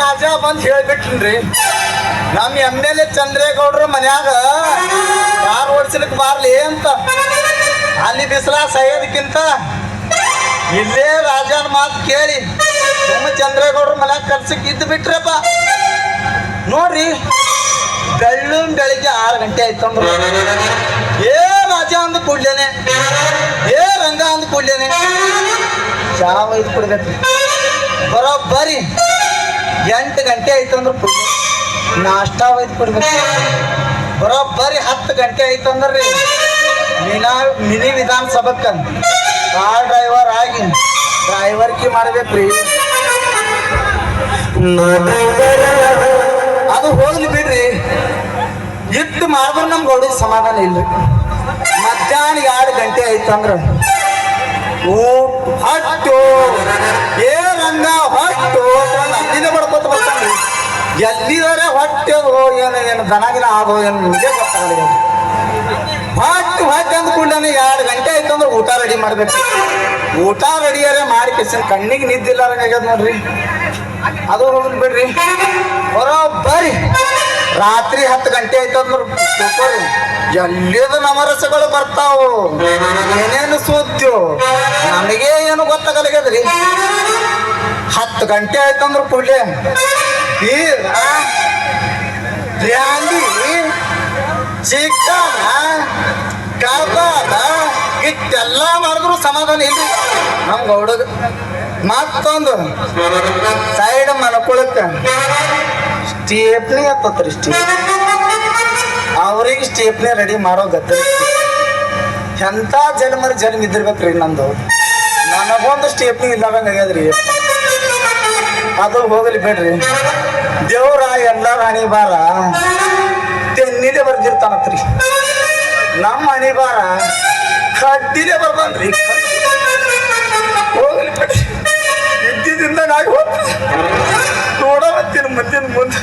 ರಾಜ ಬಂದ್ ಹೇಳ್ಬಿಟ್ರಿ ನಮ್ M L A ಚಂದ್ರೇಗೌಡ್ರ ಮನ್ಯಾಗ ಕಾರ್ ಓಡಿಸ್ಲಿಕ್ ಬಾರ್ಲಿ ಅಂತ. ಅಲ್ಲಿ ಬಿಸಿಲ ಸಹ್ಯದಕ್ಕಿಂತ ಇಲ್ಲೇ ರಾಜನ ಮಾತು ಕೇಳಿ ನಮ್ಮ ಚಂದ್ರೇಗೌಡ್ರ ಮನ್ಯಾಗ ಕಲ್ಸಕ್ ಇದ್ದು ಬಿಟ್ರಪ್ಪ. ನೋಡ್ರಿ ಬೆಳ್ಳು ಬೆಳಿಗ್ಗೆ ಆರು ಗಂಟೆ ಆಯ್ತಂದ್ರ ಏ ರಾಜ ಅಂದ ಕೂಡ್ಲೇನೆ. ಏ ರಂಗ ಅಂದ ಕೂಡ್ಲೇನೆ. ಚಾ ಇದು ಕುಡ್ಬೇಕು ಬರೋಬ್ಬರಿ. ಎಂಟು ಗಂಟೆ ಆಯ್ತು ಅಂದ್ರೆ ಕುಡ್ದು ನಾಷ್ಟಾ ಒಯ್ದು ಕೊಡ್ಬೇಕು. ಬರೋಬ್ಬರಿ ಹತ್ತು ಗಂಟೆ ಆಯ್ತು ಅಂದ್ರೆ ರೀ. ಮಿನಾ, ಮಿನಿ ವಿಧಾನಸಭಕ್ಕ ಕಾರ್ ಡ್ರೈವರ್ ಆಗಿ ಡ್ರೈವರ್ಕಿ ಮಾಡ್ಬೇಕ್ರಿ ಅದು ಹೋಗ್ಲಿ ಬಿಡ್ರಿ. ಇಟ್ಟು ಮಾಡಿದ್ರು ನಮ್ಗೆ ಹೊಡಿದ ಸಮಾಧಾನ ಇಲ್ಲ ಮಧ್ಯಾಹ್ನ ಎರಡು ಗಂಟೆ ಆಯ್ತು ಅಂದ್ರೆ. ಓ ಹಟ್ಟು ಏ ಎಲ್ಲಿದಾರೆ ಹೊಟ್ಟೆ ಏನು ಏನು ದನಗಿನ ಆಗೋ, ಏನು ನಿಮಗೆ ಗೊತ್ತಾಗಲ್ಲ ಹೊಟ್ಟು ಹೊಟ್ಟೆ ಅಂದ ಎರಡು ಗಂಟೆ ಆಯ್ತು ಅಂದ್ರೆ ಊಟ ರೆಡಿ ಮಾಡ್ಬೇಕು. ಊಟ ರೆಡಿಯಾರೆ ಮಾಡಿ ಕಿಸನ್ ಕಣ್ಣಿಗೆ ನಿದ್ದಿಲ್ಲ ಆಗ್ಯದ ನೋಡ್ರಿ. ಅದು ಬಿಡ್ರಿ ಬಿಡ್ರಿ. ಬರೋಬ್ಬರಿ. ರಾತ್ರಿ ಹತ್ತು ಗಂಟೆ ಆಯ್ತು ಅಂದ್ರೆ ಕೂತ್ಕೊಳ್ಳಿ. ನಮರಸಗಳು ಬರ್ತಾವು? ಏನೇನು ಸುದ್ದಿ ನಮಗೆ ಏನು ಗೊತ್ತಾಗಲ್ಲಾಗ್ಯದ್ರಿ ಹತ್ತು ಗಂಟೆ ಆಯ್ತು ಅಂದ್ರೆ ಕೂಡ್ಲೆ. ಈ ಬ್ರ್ಯಾಂಡಿ ಚಿಕನ ಕಬಾಬ ಇಟ್ಟೆಲ್ಲ ಮಾಡಿದ್ರು ಸಮಾಧಾನ ಇಲ್ರಿ ನಮ್ ಗೌಡಗ ಮತ್ತೊಂದು ಸೈಡ್ ಮನ್ಕೊಳಕ್ಕ ಸ್ಟೇಪ್ನಿ ಹತ್ತತ್ರಿ ಸ್ಟೇಪ್ ಅವ್ರಿಗೆ ಸ್ಟೇಪ್ನಿ ರೆಡಿ ಮಾಡೋ ಗದ್ದ ಎಂತ ಜನ್ಮರಿ ಜನ್ಮ ಇದ್ದಿರ್ಬೇಕ್ರಿ ನಂದು ನನಗೊಂದು ಸ್ಟೇಪ್ನಿ ಇಲ್ಲದಂಗ ಆಗ್ಯದ್ರಿ. ಅದು ಹೋಗಲಿ ಬಿಡ್ರಿ. ದೇವ್ರ ಎಲ್ಲರ ಹಣಿ ಬಾರ ತೆನ್ನಿದೆ ಬರ್ದಿರ್ತಾನತ್ರಿ. ನಮ್ಮ ಹಣಿ ಬಾರ ಕಡ್ಡಿದೆ ಬರ್ಬಂದ್ರಿ ಹೋಗ್ಲಿ ಕಡೆ ಇದ್ದಿದಿಂದ ನಾಯಿ ಹೋದ ನೋಡ ಮುಂದಿನ ಮುಂದೆ.